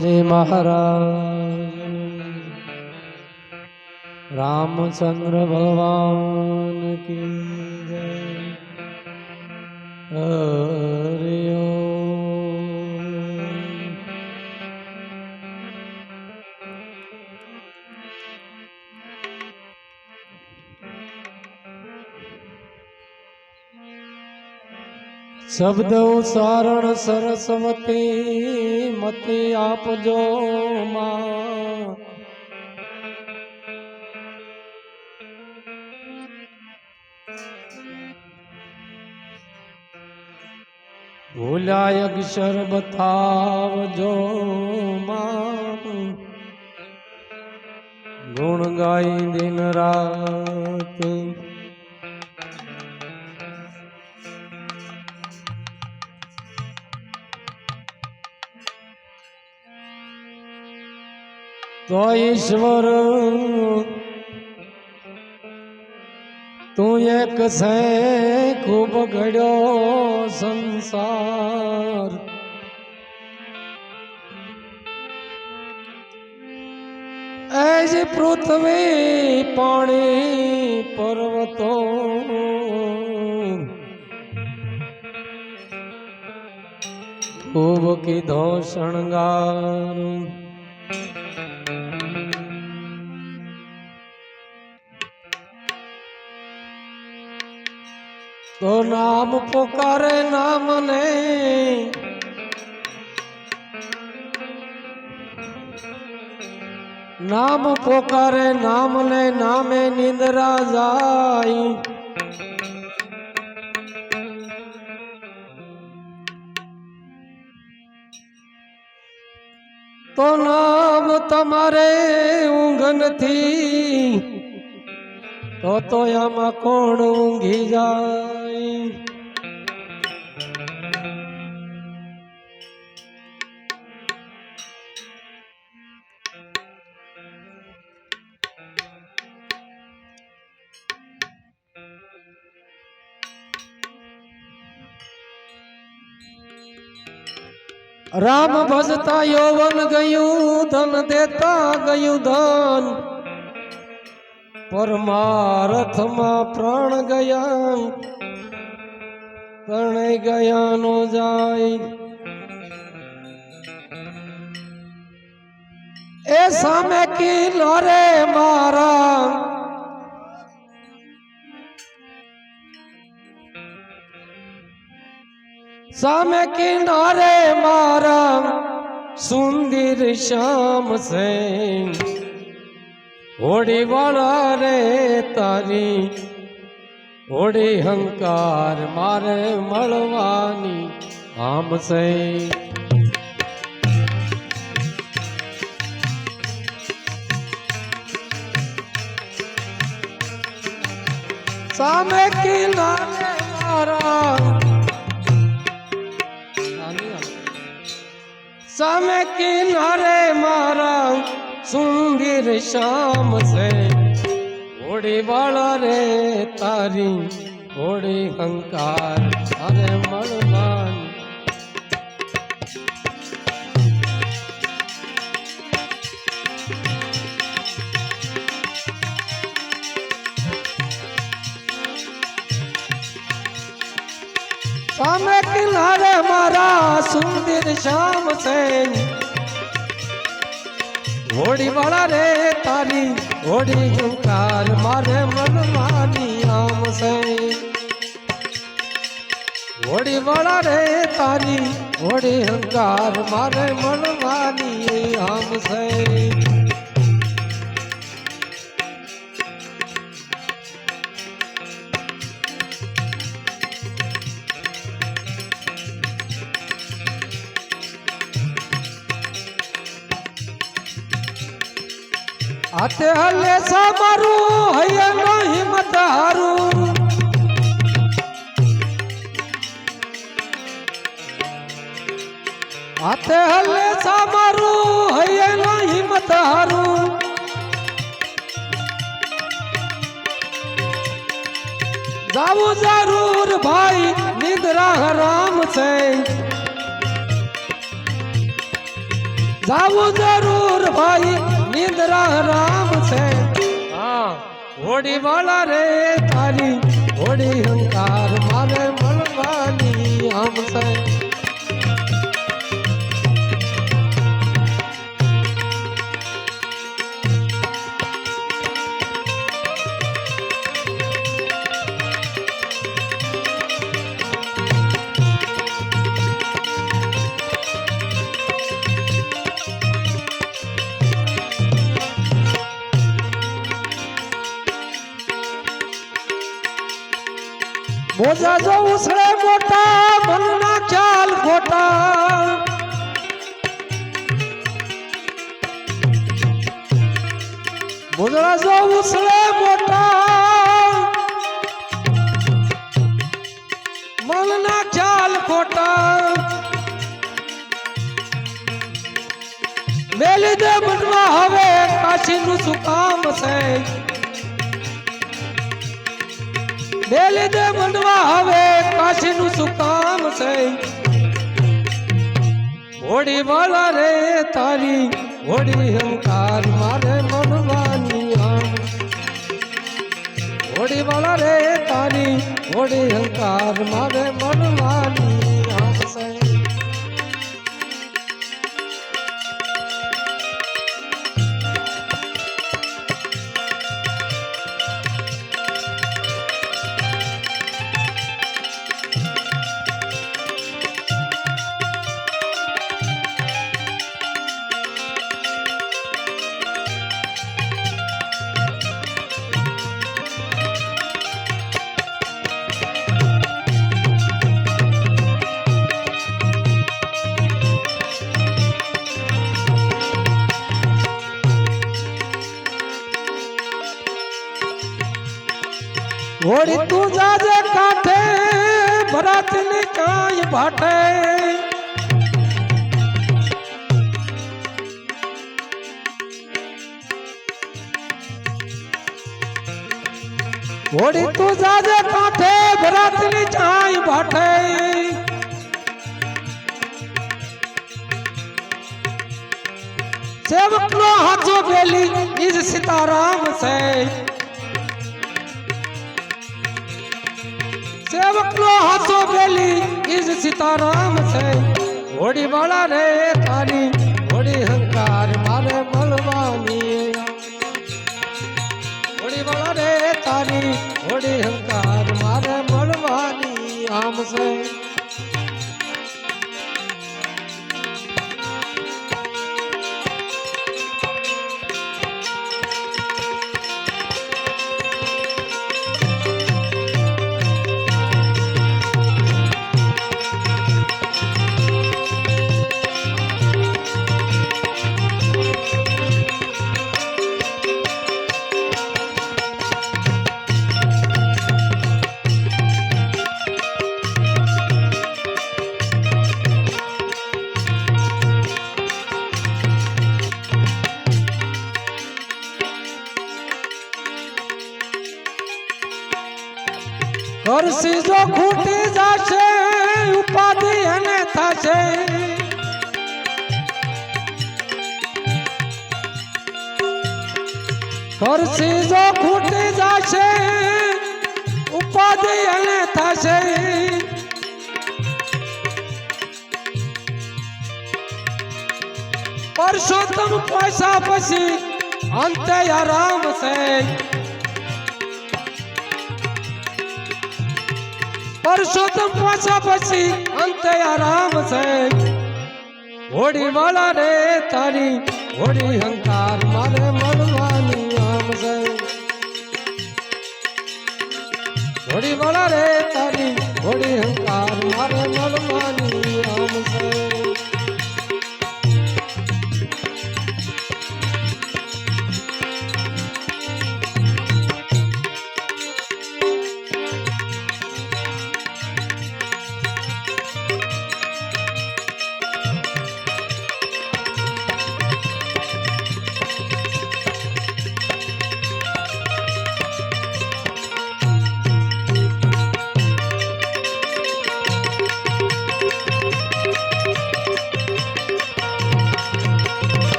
जय महाराज। रामचंद्र भगवान की जय। हरिओ શબ્દ ઉચ્ચારણ સરસ્વતી મતી આપજો ભૂલાય અક્ષર બતાવજો ગુણ ગાઈ દિન રાત તો ઈશ્વર, તું એક છે, ખૂબ ઘડ્યો સંસાર. એજ પૃથ્વી પાણી પર્વતો. ખૂબ કીધો શણગાર. તો નામ પોકારે નામ ને નામ પોકારે નામ ને નામે નિંદ્રા જાય તો નામ તમારે ઊંઘ નથી તો તો આમાં કોણ ઊંઘી જાય રામ ભજતા યૌવન ગયું ધન દેતા ગયું ધન પરમારથમાં પ્રાણ ગયા પ્રણય ગયા નો જાય એ સામે કિનારે મારા સામે કિનારે મારા સુંદર શ્યામ સિંહ હોડી વાળા રે તારી હોડી હંકાર મારે મળવાની આમ છે સામે કિનારે સામે કિનારે મારા સુંદર શામ છે હોડી વાળા રે તારી હોડી હંકાર અરે મળવાન સામે કિનારે મારા સુંદર સૈન. હોડી વાળા રે તારી, હોડી હંકાર મારે મનવાની આમ સૈન. હોડી વાળા રે તારી, હોડી હંકાર મારે મનવાની આમ છે હાથે હલે સામારું હૈયા નો હિંમત હારું. હાથે હલે સામારું હૈયા નો હિંમત હારું. જાવું જરૂર ભાઈ, નિદ્રા હરામ છે. જાવું જરૂર ભાઈ નિંદ્રા રામ છે હા હોડી વાળા રે તારી હોડી હંકાર મારે મળવાની આમ છે મોજા જો ઉછળે મોટા મનના ખ્યાલ ખોટા મોજા જો ઉછળે મોટા મનના ખ્યાલ ખોટા મેલી દે મનમાં હવે કાશીનું શું કામ છે મેલી દે મંડવા હવે કાશીનું શું કામ છે? હોડી વાળા રે તારી, હોડી હંકાર મારે મનવાની હોડી વાળા રે તારી, હોડી હંકાર મારે મનવાની હોડી તું જાજે કાંઠે ભરાત ને કાંઈ ભાટે હોડી તું જાજે કાંઠે ભરાત ને કાંઈ ભાટે સેવક નો હાથો બેલી ઇજ નો હાથો બેલી ઇજ સીતારામ છે. હોડી વાળા રે તારી હોડી હંકાર મારે મળવાની. હોડી વાળા રે તારી હોડી હંકાર મારે મળવાની. આમ છે. કરશી જો ખૂટી જશે, ઉપાધિ એને થશે. કરશી જો ખૂટી જશે, ઉપાધિ એને થશે. પરસોત્તમ પૈસા પછી અંતે આરામ છે. પરસોત્તમ પાછા પછી અંતે આરામ છે હોડી વાળા રે તારી હોડી હંકાર મારે મળવાની આમ છે હોડી વાળા રે તારી હોડી હંકાર મારે મળવાની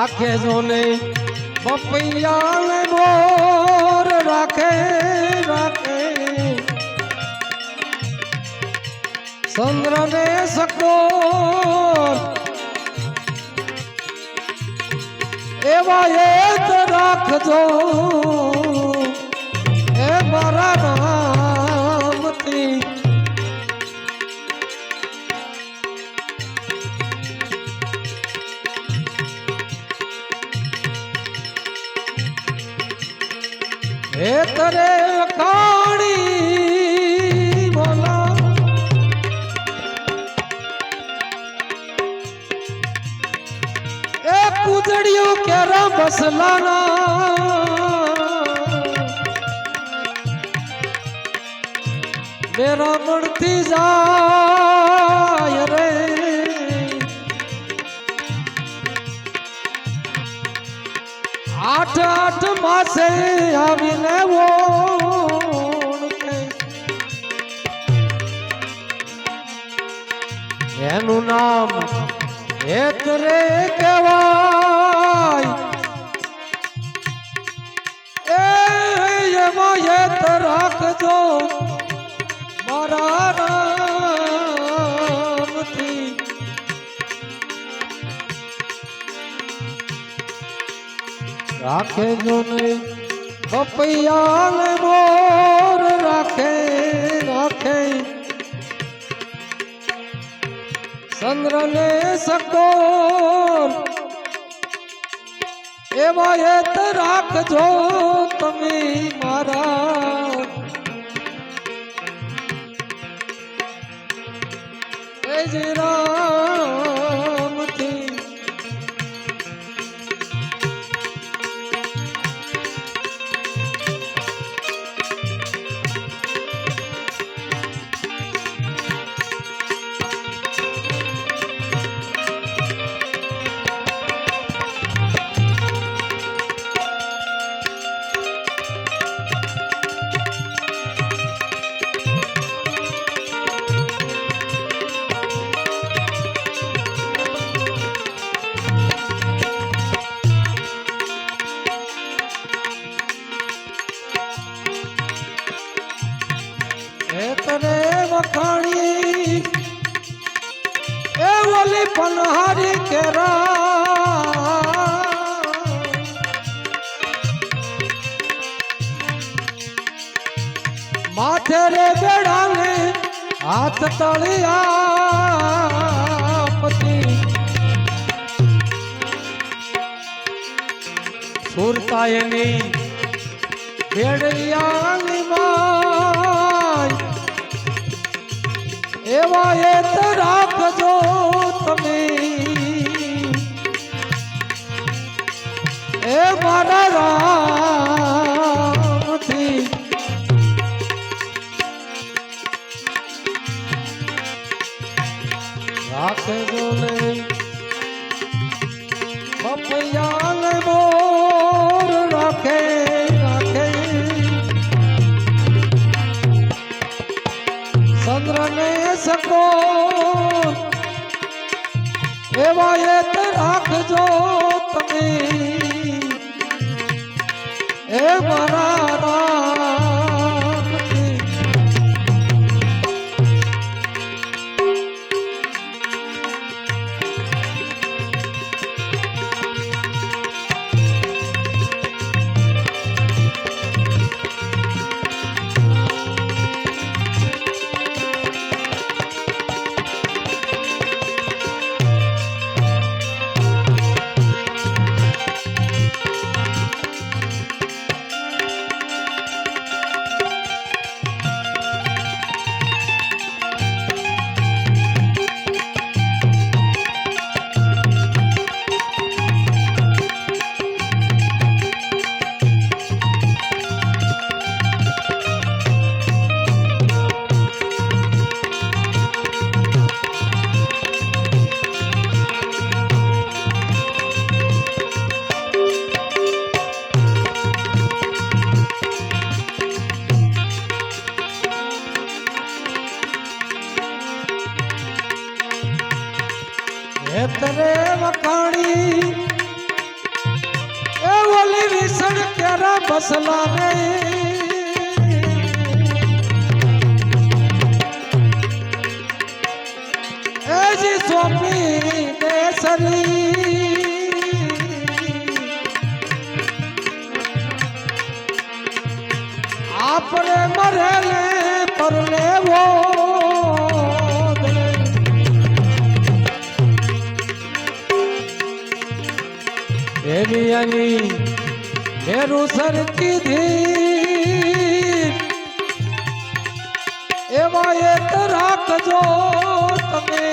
રાખે જોને પપૈયા મોર રાખે રાખે. ચંદ્ર ને સકોર. એવા એક રાખજો. હે તરે કાણી બોલા એ કુદડિયું કેરા બસલાના? મેરા મણથી જાય આઠ આઠ માસે આવીને એનું નામ એક રે કહેવાય. એ એમાં યત રાખજો. રાખે જો નહીં પપૈયા મોર રાખે રાખે ચંદ્ર ને સકોર એવા યત રાખજો તમે મારા એ હાથ તળિયા પતિ. સુરતા એની બેડલિયાની માય. એવા એ વખાણી એ ઓલી વિસણ કેરા બસલા નહીં એ જી સોપી દેસરી આપણે મરેલે પરલેવો એની મેરું સરકી ધી એવા એક રાખજો તમે.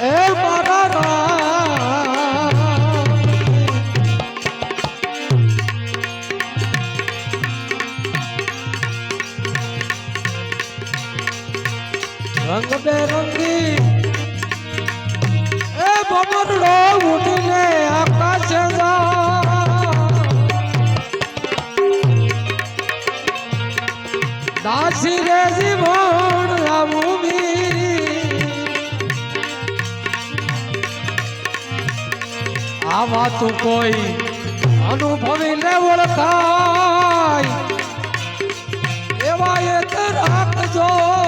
એ મારા રામ. રંગ બેરંગી આ વાતું કોઈ અનુભવી ને ઓળખાય. એવા એ રાખજો.